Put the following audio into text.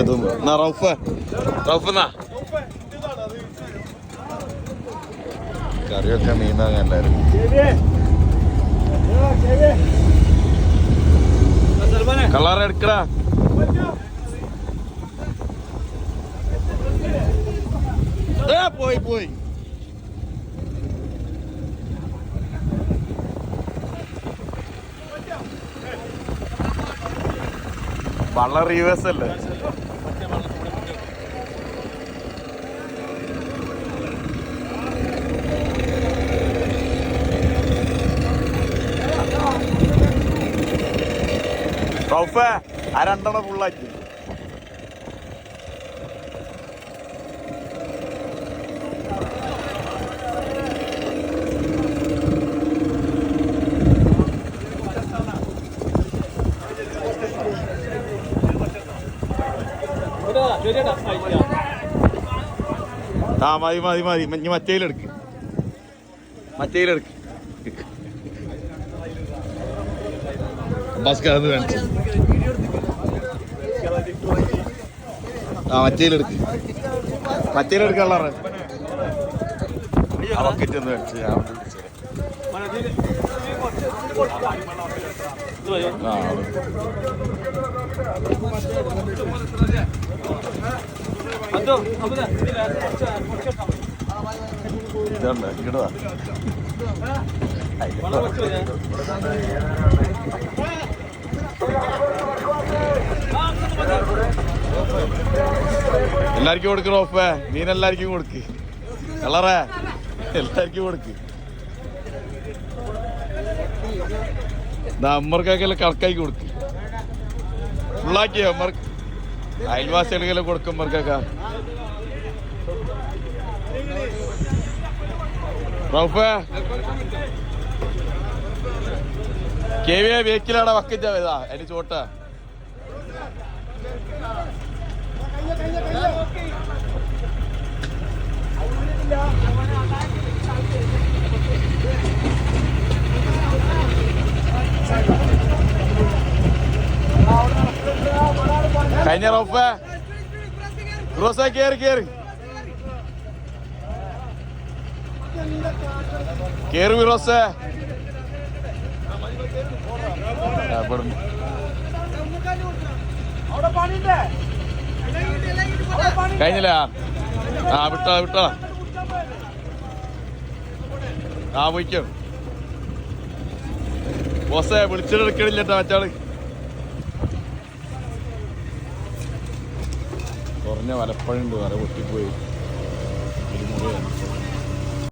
എത്തുന്നു എന്നാ റൗഫ്? റൗഫ് എന്നാ കറിയൊക്കെ മീൻ വാങ്ങാൻ എല്ലാവരും കളർ എടുക്കടാ. പോയി പോയി. വള്ള റീവേഴ്സ് അല്ലേ? റൗഫേ ആ രണ്ടെണ്ണം ഫുള്ളാക്കി ആ മതി മതി മതി. ഇനി മറ്റേലെടുക്ക് മറ്റേലെടുക്ക് ബസ് അത് വേണ്ട. ആ മറ്റേലെടുക്ക് മറ്റേലെടുക്കാനുള്ള ആ ബക്കറ്റ് ഒന്ന് എല്ലാവർക്കും കൊടുക്കണോ ഒപ്പേ നീനെല്ലാര്ക്കും കൊടുക്ക്. കളറേ എല്ലാവർക്കും കൊടുക്ക്. അമ്മർക്കൊക്കെ കണക്കാക്കി കൊടുക്കും. ഫുള്ളാക്കിയോ അമ്മർക്ക് അയൽവാസികൾക്കെല്ലാം കൊടുക്കും അമ്മർക്കൊക്കെ റൗഫേ. കെ വി വേക്കിലാടെ വക്കിന്റെ ഇതാ അതിന്റെ ചോട്ട കഴിഞ്ഞ റൗഫേ റോസ കേറി കേറി. കേറി വിറോസേ കഴിഞ്ഞില്ല? ആ വിട്ടോ വിട്ടോ. ആ പോയിക്കോ ബോസേ വിളിച്ചിട്ടെടുക്കണില്ലട്ടോ മറ്റാൾ. കുറഞ്ഞ വലപ്പഴുണ്ട് വര പൊട്ടിപ്പോയി. ഇരുമുറിയാണ്